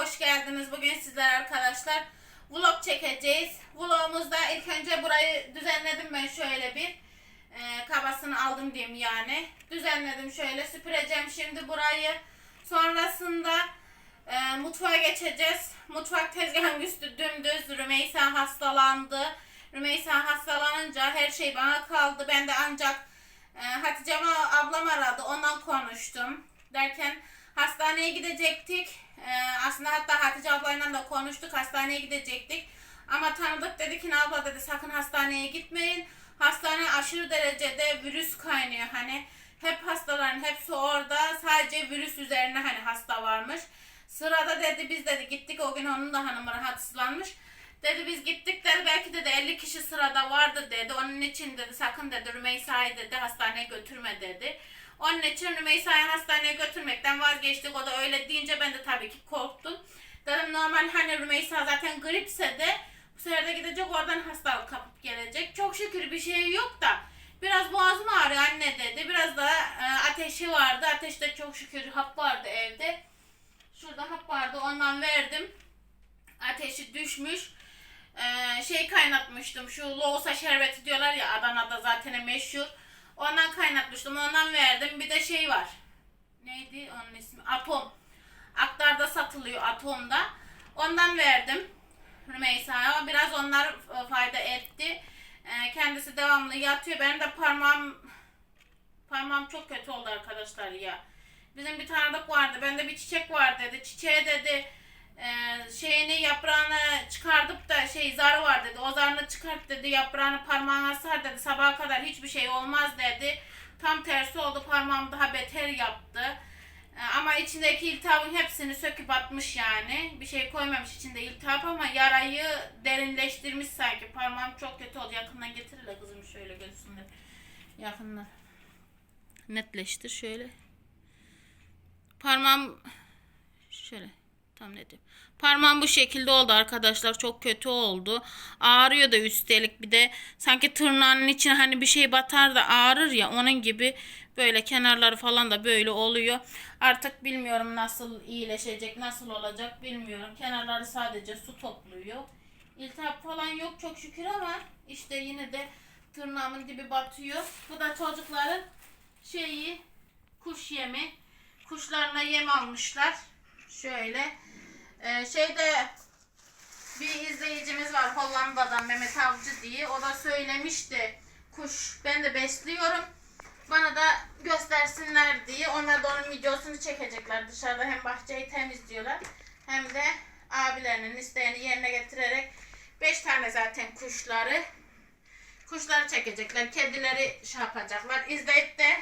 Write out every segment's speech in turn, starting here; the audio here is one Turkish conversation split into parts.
hoş geldiniz. Bugün sizler arkadaşlar vlog çekeceğiz. Vlogumuzda ilk önce burayı düzenledim ben şöyle bir. E, kabasını aldım diyeyim yani. Düzenledim şöyle süpüreceğim şimdi burayı. Sonrasında e, mutfağa geçeceğiz. Mutfak tezgahın üstü dümdüz. Rümeysa hastalandı. Rümeysa hastalanınca her şey bana kaldı. Ben de ancak e, Hatice ablam aradı. Ondan konuştum. Derken hastaneye gidecektik. E, aslında hatta Hatice ablayla da konuştuk. Hastaneye gidecektik. Ama tanıdık dedi ki "Ne abla dedi sakın hastaneye gitmeyin. Hastane aşırı derecede virüs kaynıyor. Hani hep hastaların hepsi orada. Sadece virüs üzerine hani hasta varmış. Sırada dedi biz dedi gittik o gün onun da hanımı rahatsızlanmış. Dedi biz gittik dedi belki dedi 50 kişi sırada vardı dedi. Onun için dedi sakın dedi Rümeysa'yı dedi hastaneye götürme dedi. Onun için Rümeysa'yı hastaneye götürmekten vazgeçtik. O da öyle deyince ben de tabii ki korktum. Dedim normal hani Rümeysa zaten gripse de bu sefer de gidecek oradan hastalık kapıp gelecek. Çok şükür bir şey yok da biraz boğazım ağrıyor anne dedi. Biraz da e, ateşi vardı. Ateşte çok şükür hap vardı evde. Şurada hap vardı ondan verdim. Ateşi düşmüş. Ee, şey kaynatmıştım. Şu loğusa şerbeti diyorlar ya Adana'da zaten meşhur. Ondan kaynatmıştım. Ondan verdim. Bir de şey var. Neydi onun ismi? Atom. Aktarda satılıyor Atom'da. Ondan verdim. Rümeysa'ya. Biraz onlar e, fayda etti. Ee, kendisi devamlı yatıyor. Benim de parmağım parmağım çok kötü oldu arkadaşlar ya. Bizim bir tanıdık vardı. Bende bir çiçek var dedi. Çiçeğe dedi e, şeyini yaprağını çıkartıp da şey zarı var dedi. O zarını çıkart dedi. Yaprağını parmağına sar dedi. Sabaha kadar hiçbir şey olmaz dedi. Tam tersi oldu. Parmağım daha beter yaptı. E, ama içindeki iltihabın hepsini söküp atmış yani. Bir şey koymamış içinde iltihap ama yarayı derinleştirmiş sanki. Parmağım çok kötü oldu. Yakından getir hele kızım şöyle görsünler. Yakından. Netleştir şöyle. Parmağım şöyle tam ne diyeyim. Parmağım bu şekilde oldu arkadaşlar. Çok kötü oldu. Ağrıyor da üstelik bir de sanki tırnağının içine hani bir şey batar da ağrır ya onun gibi böyle kenarları falan da böyle oluyor. Artık bilmiyorum nasıl iyileşecek, nasıl olacak bilmiyorum. Kenarları sadece su topluyor. İltihap falan yok çok şükür ama işte yine de tırnağımın dibi batıyor. Bu da çocukların şeyi kuş yemi. Kuşlarına yem almışlar. Şöyle. Ee, şeyde bir izleyicimiz var Hollanda'dan Mehmet Avcı diye. O da söylemişti. Kuş ben de besliyorum. Bana da göstersinler diye. Onlar da onun videosunu çekecekler. Dışarıda hem bahçeyi temizliyorlar. Hem de abilerinin isteğini yerine getirerek 5 tane zaten kuşları kuşları çekecekler. Kedileri şey yapacaklar. İzleyip de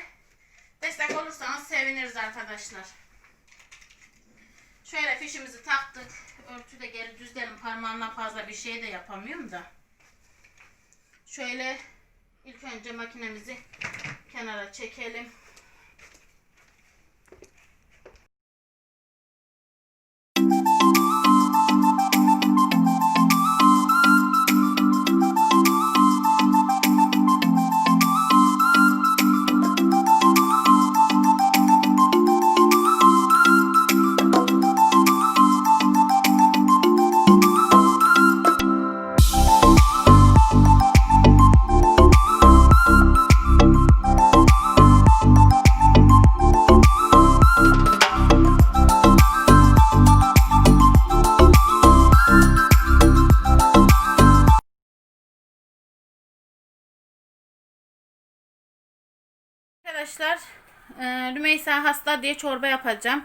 destek olursanız seviniriz arkadaşlar. Şöyle fişimizi taktık. Örtü de geri düzlerim. Parmağımdan fazla bir şey de yapamıyorum da. Şöyle ilk önce makinemizi kenara çekelim. Arkadaşlar e, Rümeysa hasta diye çorba yapacağım.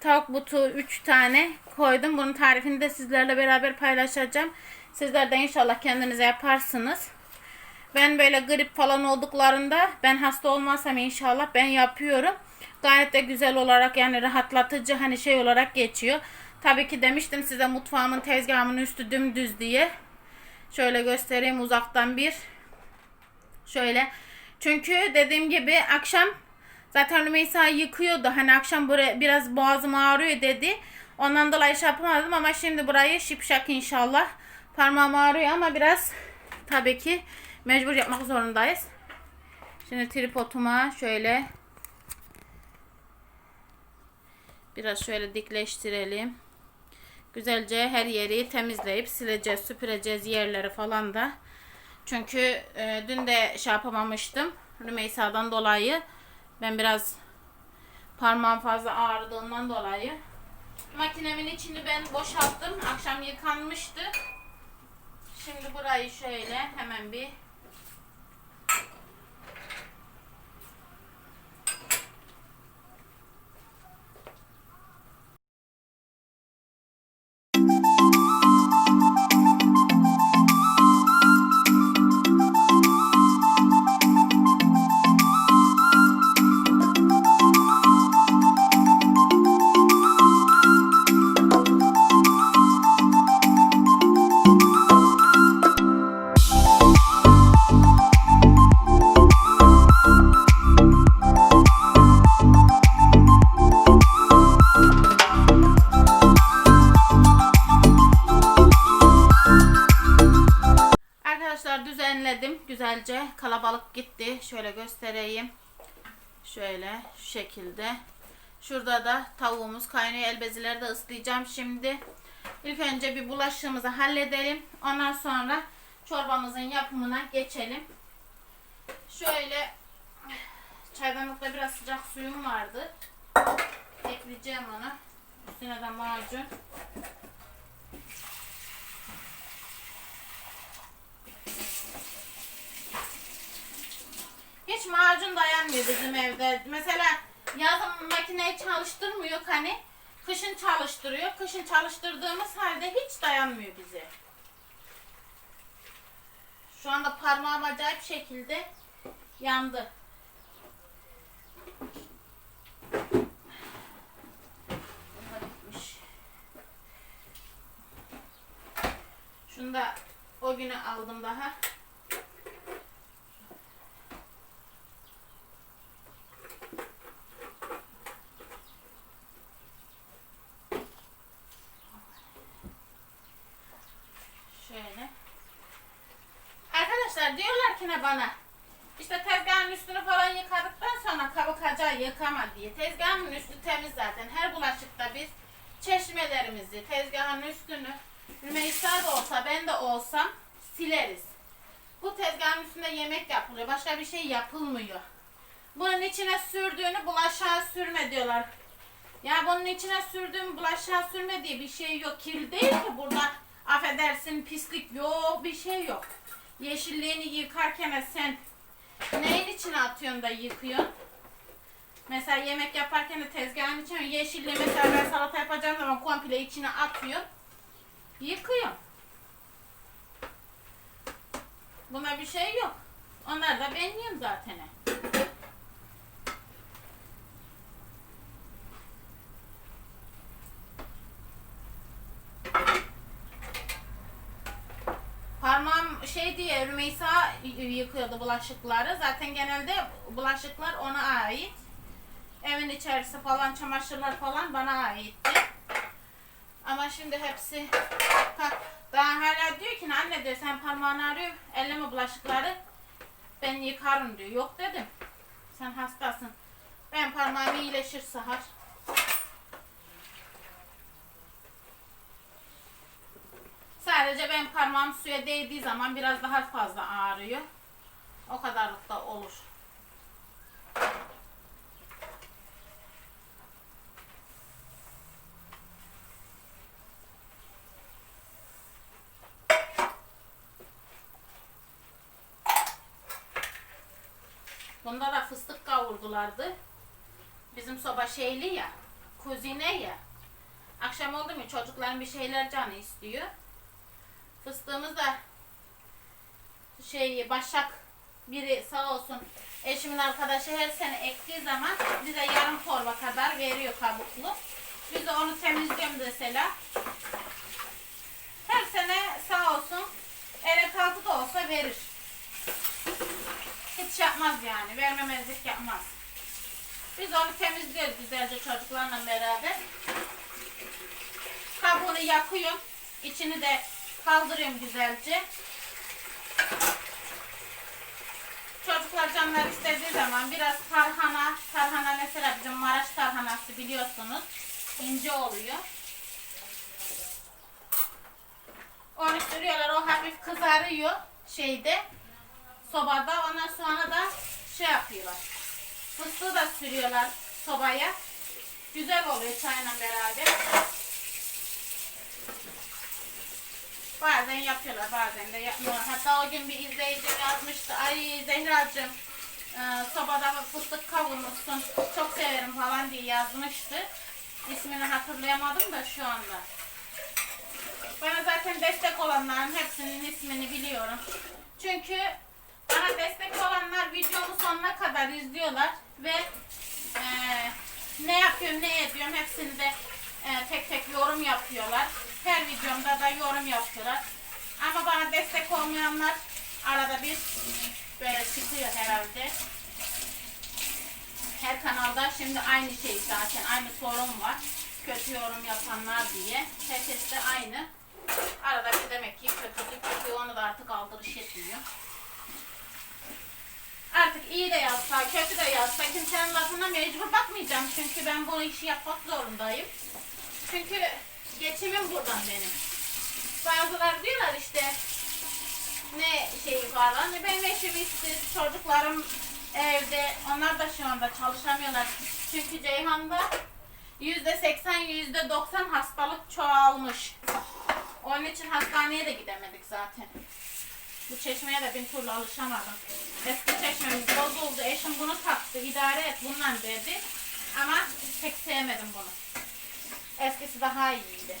Tavuk butu 3 tane koydum. Bunun tarifini de sizlerle beraber paylaşacağım. Sizler de inşallah kendinize yaparsınız. Ben böyle grip falan olduklarında ben hasta olmazsam inşallah ben yapıyorum. Gayet de güzel olarak yani rahatlatıcı hani şey olarak geçiyor. Tabii ki demiştim size mutfağımın tezgahımın üstü dümdüz diye. Şöyle göstereyim uzaktan bir. Şöyle. Çünkü dediğim gibi akşam zaten Rümeysa yıkıyordu. Hani akşam buraya biraz boğazım ağrıyor dedi. Ondan dolayı şey yapamadım ama şimdi burayı şipşak inşallah. Parmağım ağrıyor ama biraz tabii ki mecbur yapmak zorundayız. Şimdi tripoduma şöyle biraz şöyle dikleştirelim. Güzelce her yeri temizleyip sileceğiz, süpüreceğiz yerleri falan da. Çünkü e, dün de şey yapamamıştım. Rümeysa'dan dolayı. Ben biraz parmağım fazla ağrıdığından dolayı. Makinemin içini ben boşalttım. Akşam yıkanmıştı. Şimdi burayı şöyle hemen bir şekilde. Şurada da tavuğumuz kaynıyor. Elbezileri de ıslayacağım şimdi. İlk önce bir bulaşığımızı halledelim. Ondan sonra çorbamızın yapımına geçelim. Şöyle çaydanlıkta biraz sıcak suyum vardı. Ekleyeceğim onu. Üstüne de macun. Hiç macun dayanmıyor bizim evde. Mesela yazın makineyi çalıştırmıyor hani. Kışın çalıştırıyor. Kışın çalıştırdığımız halde hiç dayanmıyor bize. Şu anda parmağım acayip şekilde yandı. Şunu da o günü aldım daha. Şöyle. Arkadaşlar diyorlar ki ne bana? İşte tezgahın üstünü falan yıkadıktan sonra kabı kacağı yıkama diye. Tezgahın üstü temiz zaten. Her bulaşıkta biz çeşmelerimizi, tezgahın üstünü Rümeysa da olsa ben de olsam sileriz. Bu tezgahın üstünde yemek yapılıyor. Başka bir şey yapılmıyor. Bunun içine sürdüğünü bulaşığa sürme diyorlar. Ya bunun içine sürdüğüm bulaşığa sürme diye bir şey yok. Kirli değil ki burada. Affedersin pislik yok bir şey yok. Yeşilliğini yıkarken sen neyin içine atıyorsun da yıkıyorsun? Mesela yemek yaparken de tezgahın içine yeşilliği mesela ben salata yapacağım zaman komple içine atıyor. Yıkıyor. Buna bir şey yok. Onlar da ben yiyorum zaten. Parmağım şey diye Rümeysa yıkıyordu bulaşıkları. Zaten genelde bulaşıklar ona ait. Evin içerisi falan çamaşırlar falan bana aitti. Ama şimdi hepsi ha, daha hala diyor ki anne diyor sen parmağını arıyor elleme bulaşıkları ben yıkarım diyor. Yok dedim. Sen hastasın. Ben parmağım iyileşir Sahar. Sadece ben parmağım suya değdiği zaman biraz daha fazla ağrıyor. O kadarlık da olur. Bunda da fıstık kavurdulardı. Bizim soba şeyli ya, kuzine ya. Akşam oldu mu çocukların bir şeyler canı istiyor. Fıstığımız da şey Başak biri sağ olsun eşimin arkadaşı her sene ektiği zaman bize yarım torba kadar veriyor kabuklu. Biz de onu temizliyoruz mesela. Her sene sağ olsun elek altı da olsa verir. Hiç yapmaz yani. Vermemezlik yapmaz. Biz onu temizliyoruz güzelce çocuklarla beraber. Kabuğunu yakıyorum. İçini de kaldırıyorum güzelce. Çocuklar canlar istediği zaman biraz tarhana, tarhana mesela bizim Maraş tarhanası biliyorsunuz. ince oluyor. Onu sürüyorlar. O hafif kızarıyor şeyde sobada. Ondan sonra da şey yapıyorlar. Fıstığı da sürüyorlar sobaya. Güzel oluyor çayla beraber. Bazen yapıyorlar, bazen de yapmıyorlar. Hatta o gün bir izleyicim yazmıştı. Ay Zehracığım, e, sobada fıstık kavurmuşsun. Çok severim falan diye yazmıştı. İsmini hatırlayamadım da şu anda. Bana zaten destek olanların hepsinin ismini biliyorum. Çünkü bana destek olanlar videomu sonuna kadar izliyorlar ve e, ne yapıyorum ne ediyorum hepsini de e, tek tek yorum yapıyorlar. Her videomda da yorum yapıyorlar. Ama bana destek olmayanlar arada bir böyle çıkıyor herhalde. Her kanalda şimdi aynı şey zaten aynı sorun var. Kötü yorum yapanlar diye. Herkes de aynı. Arada bir demek ki kötülük kötü onu da artık aldırış etmiyor. Artık iyi de yazsa, kötü de yazsa kimsenin lafına mecbur bakmayacağım. Çünkü ben bu işi yapmak zorundayım. Çünkü geçimim buradan benim. Bazıları diyorlar işte ne şeyi falan. Benim eşim işsiz, çocuklarım evde. Onlar da şu anda çalışamıyorlar. Çünkü Ceyhan'da yüzde seksen, yüzde doksan hastalık çoğalmış. Onun için hastaneye de gidemedik zaten. Bu çeşmeye de bin türlü alışamadım. Eski çeşmemiz bozuldu. Eşim bunu taktı. idare et bununla dedi. Ama pek sevmedim bunu. Eskisi daha iyiydi.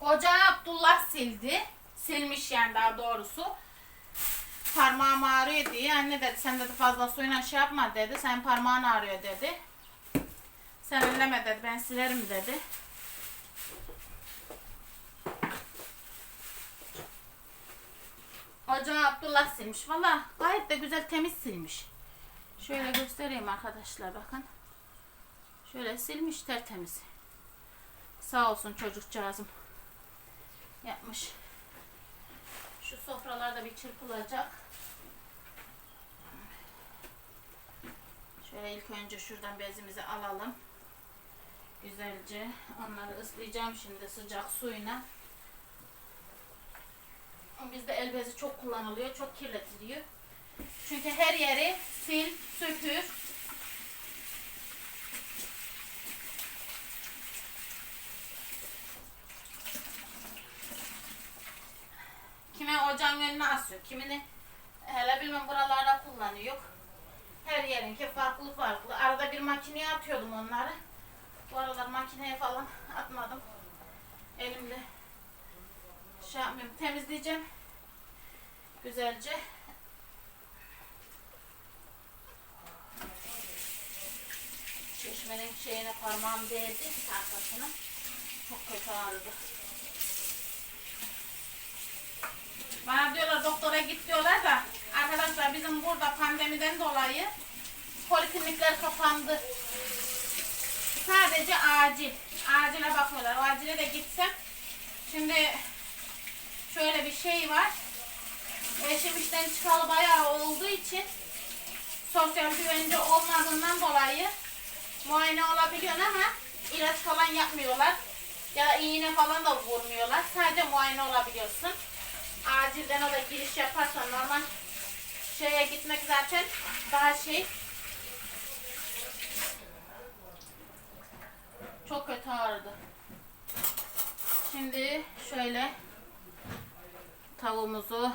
Ocağı Abdullah sildi. Silmiş yani daha doğrusu. Parmağım ağrıyor diye. Anne dedi sen dedi fazla suyla şey yapma dedi. Sen parmağın ağrıyor dedi. Sen elleme dedi ben silerim dedi. Ocağı Abdullah silmiş. Valla gayet de güzel temiz silmiş. Şöyle göstereyim arkadaşlar bakın. Şöyle silmiş tertemiz. Sağ olsun çocukcağızım yapmış. Şu sofralarda bir çırpılacak. Şöyle ilk önce şuradan bezimizi alalım. Güzelce onları ıslayacağım şimdi sıcak suyla. Bizde el bezi çok kullanılıyor, çok kirletiliyor. Çünkü her yeri sil, süpür, Kimi ocağın önüne asıyor, kimini hele bilmem buralarda kullanıyor. Her yerinki farklı farklı. Arada bir makineye atıyordum onları. Bu aralar makineye falan atmadım. Elimle şey yapmıyorum. Temizleyeceğim. Güzelce. Çeşmenin şeyine parmağım değdi arkasına. Çok kötü ağrıdı. Bana diyorlar doktora git diyorlar da arkadaşlar bizim burada pandemiden dolayı poliklinikler kapandı. Sadece acil. Acile bakıyorlar. O acile de gitsem. Şimdi şöyle bir şey var. Eşim işten çıkalı bayağı olduğu için sosyal güvence olmadığından dolayı muayene olabiliyor ama ilaç falan yapmıyorlar. Ya iğne falan da vurmuyorlar. Sadece muayene olabiliyorsun acilden o da giriş yaparsa normal şeye gitmek zaten daha şey çok kötü ağrıdı. Şimdi şöyle tavuğumuzu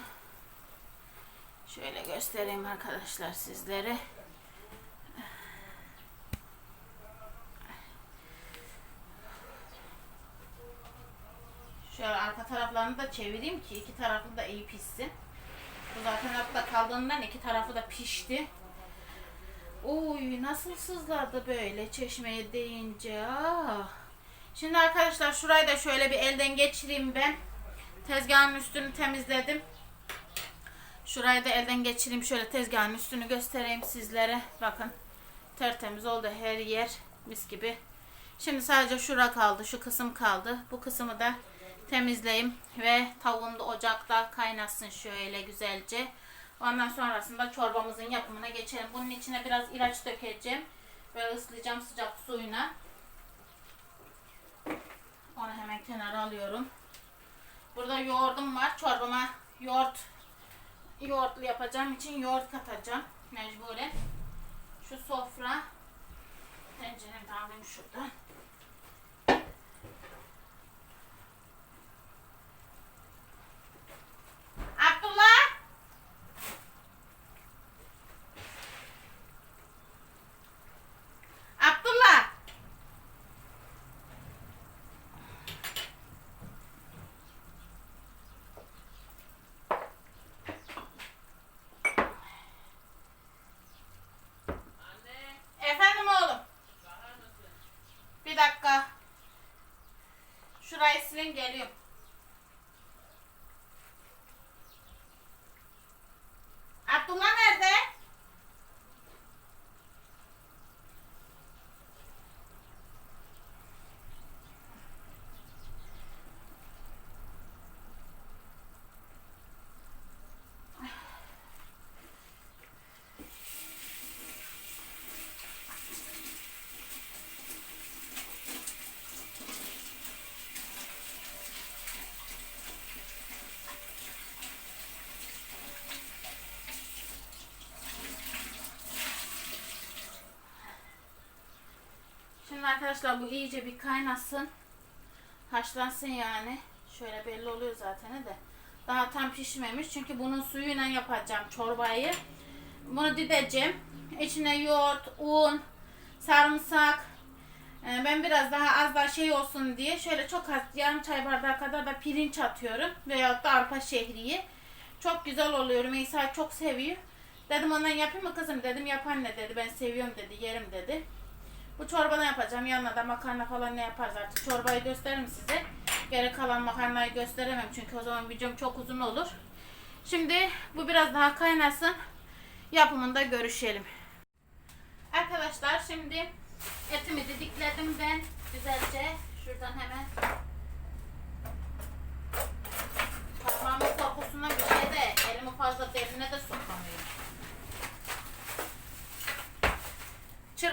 şöyle göstereyim arkadaşlar sizlere. Taraflarını da çevireyim ki iki tarafı da iyi pişsin. Bu zaten altta kaldığından iki tarafı da pişti. Oy nasıl sızladı böyle çeşmeye değince. Ah. Şimdi arkadaşlar şurayı da şöyle bir elden geçireyim ben. Tezgahın üstünü temizledim. Şurayı da elden geçireyim. Şöyle tezgahın üstünü göstereyim sizlere. Bakın tertemiz oldu her yer. Mis gibi. Şimdi sadece şura kaldı. Şu kısım kaldı. Bu kısmı da temizleyeyim. Ve tavuğum da ocakta kaynasın şöyle güzelce. Ondan sonrasında çorbamızın yapımına geçelim. Bunun içine biraz ilaç dökeceğim. Ve ıslayacağım sıcak suyuna. Onu hemen kenara alıyorum. Burada yoğurdum var. Çorbama yoğurt yoğurtlu yapacağım için yoğurt katacağım mecburen. Şu sofra tenceremi de alayım şuradan. Abdullah! Abdullah! Efendim oğlum. Bir dakika. Şurayı silin Arkadaşlar bu iyice bir kaynasın. Haşlansın yani. Şöyle belli oluyor zaten de. Daha tam pişmemiş çünkü bunun suyuyla yapacağım çorbayı. Bunu dideceğim. İçine yoğurt, un, sarımsak. Ee, Ben biraz daha az da şey olsun diye şöyle çok az yarım çay bardağı kadar da pirinç atıyorum. Veyahut da arpa şehriyi. Çok güzel oluyor. Meysa çok seviyor. Dedim ondan yapayım mı kızım dedim. Yap anne dedi. Ben seviyorum dedi. Yerim dedi. Bu çorbadan yapacağım. Yanına da makarna falan ne yaparız artık. Çorbayı gösteririm size. Geri kalan makarnayı gösteremem. Çünkü o zaman videom çok uzun olur. Şimdi bu biraz daha kaynasın. Yapımında görüşelim. Arkadaşlar şimdi etimi didikledim ben. Güzelce. Şuradan hemen. Parmağımın korkusundan bir şey de elimi fazla derine de sokamıyorum.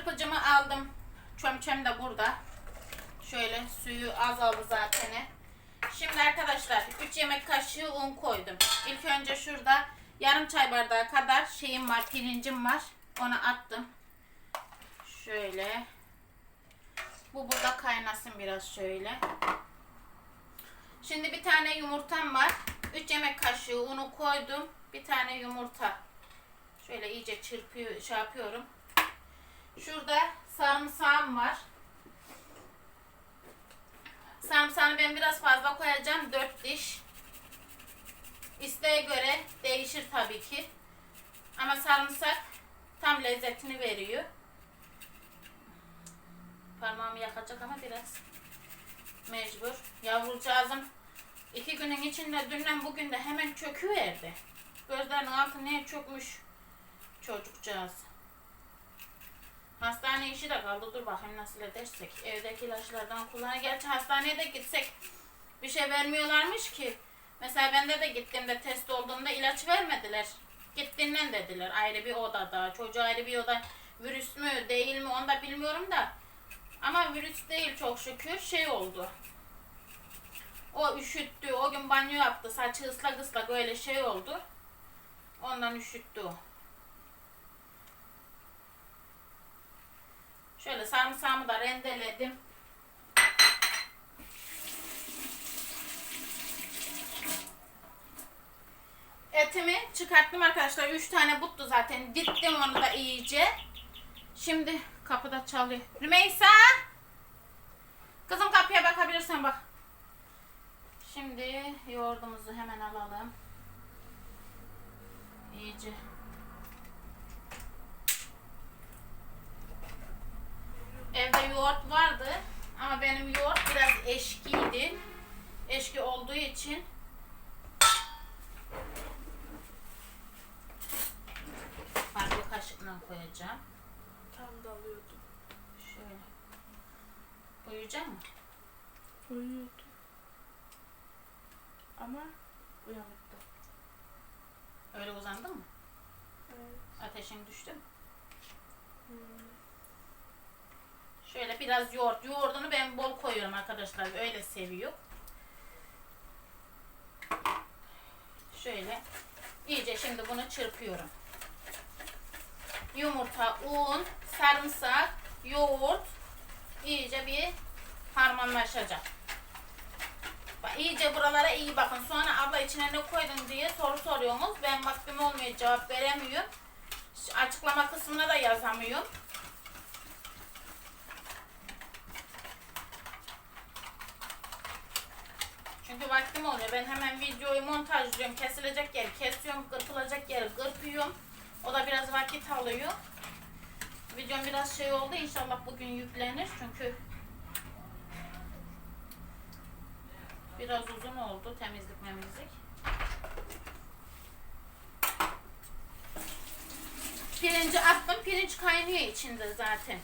Çırpıcımı aldım. Çömçem de burada. Şöyle suyu azaldı zaten. Şimdi arkadaşlar 3 yemek kaşığı un koydum. İlk önce şurada yarım çay bardağı kadar şeyim var, pirincim var. Onu attım. Şöyle. Bu burada kaynasın biraz şöyle. Şimdi bir tane yumurtam var. 3 yemek kaşığı unu koydum. Bir tane yumurta. Şöyle iyice çırpıyor, şey yapıyorum. Şurada sarımsağım var. Sarımsağını ben biraz fazla koyacağım. 4 diş. İsteğe göre değişir tabii ki. Ama sarımsak tam lezzetini veriyor. Parmağımı yakacak ama biraz mecbur. Yavrucağızım iki günün içinde dünden bugün de hemen çöküverdi. Gözlerinin altı neye çökmüş çocukcağız. Hastane işi de kaldı. Dur bakayım nasıl edersek. Evdeki ilaçlardan kullanır. Gerçi hastaneye de gitsek bir şey vermiyorlarmış ki. Mesela bende de gittiğimde test olduğumda ilaç vermediler. Gittiğinden dediler ayrı bir odada. Çocuğu ayrı bir oda. Virüs mü değil mi onu da bilmiyorum da. Ama virüs değil çok şükür şey oldu. O üşüttü. O gün banyo yaptı. Saçı ıslak ıslak öyle şey oldu. Ondan üşüttü o. Şöyle sarımsağımı da rendeledim. etimi çıkarttım arkadaşlar. 3 tane buttu zaten. Dittim onu da iyice. Şimdi kapıda çalıyor. Rümeysa! Kızım kapıya bakabilirsen bak. Şimdi yoğurdumuzu hemen alalım. İyice. Evde yoğurt vardı ama benim yoğurt biraz eşkiydi. Eşki olduğu için farklı kaşıkla koyacağım. Tam da alıyordum. Şöyle. Koyacak mı? Uyuyordum. Ama uyanıktım. Öyle uzandın mı? Evet. Ateşin düştü mü? Hmm. Şöyle biraz yoğurt. Yoğurdunu ben bol koyuyorum arkadaşlar. Öyle seviyor. Şöyle. iyice şimdi bunu çırpıyorum. Yumurta, un, sarımsak, yoğurt iyice bir harmanlaşacak. Bak, iyice buralara iyi bakın. Sonra abla içine ne koydun diye soru soruyorsunuz. Ben vaktim olmuyor cevap veremiyorum. Açıklama kısmına da yazamıyorum. Çünkü vaktim oluyor. Ben hemen videoyu montajlıyorum. Kesilecek yeri kesiyorum. Kırpılacak yeri kırpıyorum. O da biraz vakit alıyor. Videom biraz şey oldu. İnşallah bugün yüklenir. Çünkü biraz uzun oldu temizlik memizlik. Pirinci attım. Pirinç kaynıyor içinde zaten.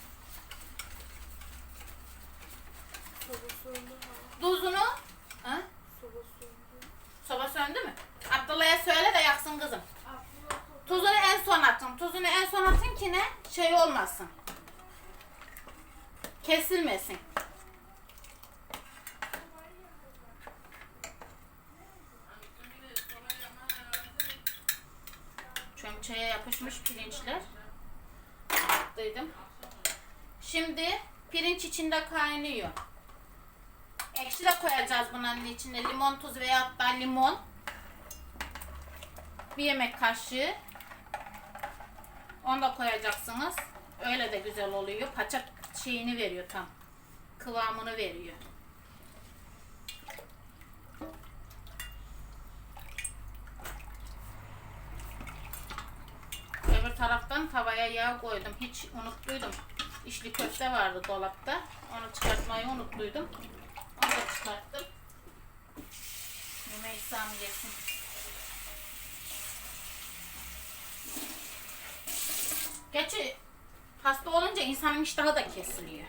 Tuzunu. Soba söndü mü? Abdullah'a söyle de yaksın kızım. Tuzunu en son atın. Tuzunu en son atın ki ne? Şey olmasın. Kesilmesin. Çömçeye yapışmış pirinçler. Attıydım. Şimdi pirinç içinde kaynıyor. Ekşi de koyacağız bunun içine. Limon tuzu veya da limon. Bir yemek kaşığı. Onu da koyacaksınız. Öyle de güzel oluyor. Paça şeyini veriyor tam. Kıvamını veriyor. Öbür taraftan tavaya yağ koydum. Hiç unuttuydum. İçli köfte vardı dolapta. Onu çıkartmayı unuttuydum. Onu da çıkarttım. Rümeysa'm yesin. Gerçi hasta olunca insanın iştahı da kesiliyor.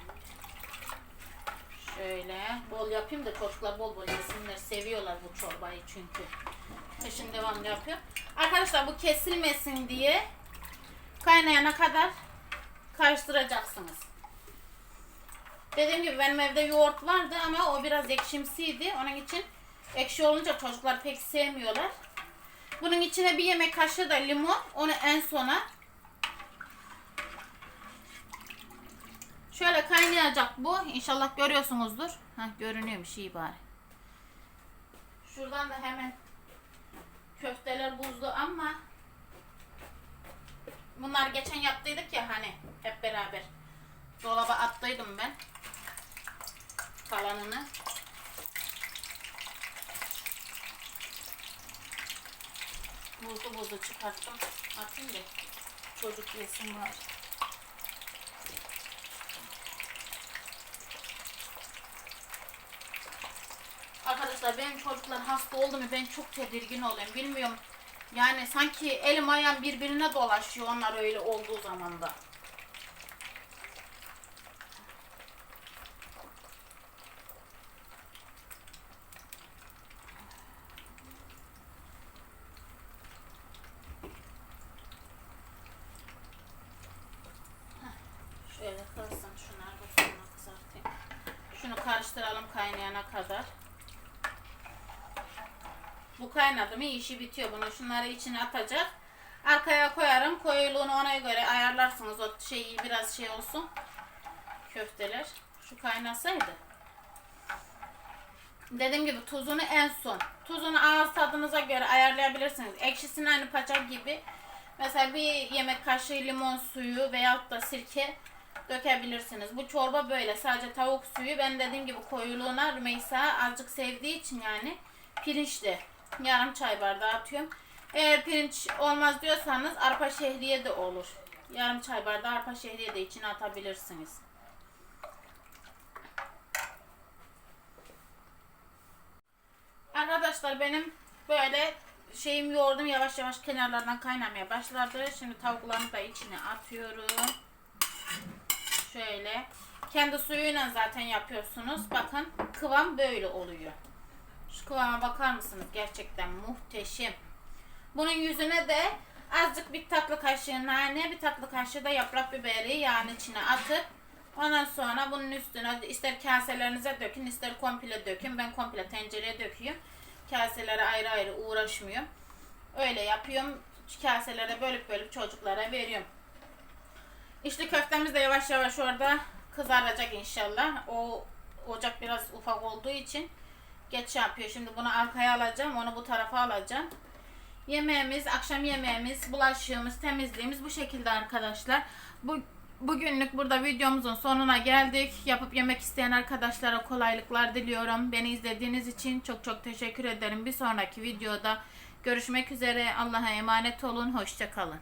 Şöyle bol yapayım da çocuklar bol bol yesinler. Seviyorlar bu çorbayı çünkü. Peşin devamlı yapıyor. Arkadaşlar bu kesilmesin diye kaynayana kadar karıştıracaksınız. Dediğim gibi benim evde yoğurt vardı ama o biraz ekşimsiydi. Onun için ekşi olunca çocuklar pek sevmiyorlar. Bunun içine bir yemek kaşığı da limon. Onu en sona. Şöyle kaynayacak bu. İnşallah görüyorsunuzdur. Ha görünüyormuş iyi bari. Şuradan da hemen köfteler buzlu ama bunlar geçen yaptıydık ya hani hep beraber. Dolaba attıydım ben. Kalanını. Buzlu buzlu çıkarttım. Atayım da çocuk yesin var. Arkadaşlar benim çocuklar hasta oldu mu ben çok tedirgin oluyorum. Bilmiyorum. Yani sanki elim ayağım birbirine dolaşıyor onlar öyle olduğu zaman da. Şöyle kızsın şunları da sonra kızartayım. Şunu karıştıralım kaynayana kadar. Bu kaynadı mı işi bitiyor bunu. Şunları içine atacak. Arkaya koyarım. Koyuluğunu ona göre ayarlarsınız. O şeyi biraz şey olsun. Köfteler. Şu kaynasaydı. Dediğim gibi tuzunu en son. Tuzunu ağız tadınıza göre ayarlayabilirsiniz. Ekşisini aynı paçak gibi. Mesela bir yemek kaşığı limon suyu veyahut da sirke dökebilirsiniz. Bu çorba böyle. Sadece tavuk suyu. Ben dediğim gibi koyuluğuna Rümeysa azıcık sevdiği için yani pirinçli. Yarım çay bardağı atıyorum. Eğer pirinç olmaz diyorsanız arpa şehriye de olur. Yarım çay bardağı arpa şehriye de içine atabilirsiniz. Arkadaşlar benim böyle şeyim yoğurdum yavaş yavaş kenarlardan kaynamaya başladı. Şimdi tavuklarımı da içine atıyorum. Şöyle. Kendi suyuyla zaten yapıyorsunuz. Bakın kıvam böyle oluyor. Şu kıvama bakar mısınız? Gerçekten muhteşem. Bunun yüzüne de azıcık bir tatlı kaşığı nane, bir tatlı kaşığı da yaprak biberi yağın içine atıp ondan sonra bunun üstüne ister kaselerinize dökün, ister komple dökün. Ben komple tencereye döküyorum. Kaselere ayrı ayrı uğraşmıyorum. Öyle yapıyorum. Kaselere bölüp bölüp çocuklara veriyorum. İşte köftemiz de yavaş yavaş orada kızaracak inşallah. O ocak biraz ufak olduğu için geç yapıyor. Şimdi bunu arkaya alacağım. Onu bu tarafa alacağım. Yemeğimiz, akşam yemeğimiz, bulaşığımız, temizliğimiz bu şekilde arkadaşlar. Bu Bugünlük burada videomuzun sonuna geldik. Yapıp yemek isteyen arkadaşlara kolaylıklar diliyorum. Beni izlediğiniz için çok çok teşekkür ederim. Bir sonraki videoda görüşmek üzere. Allah'a emanet olun. Hoşçakalın.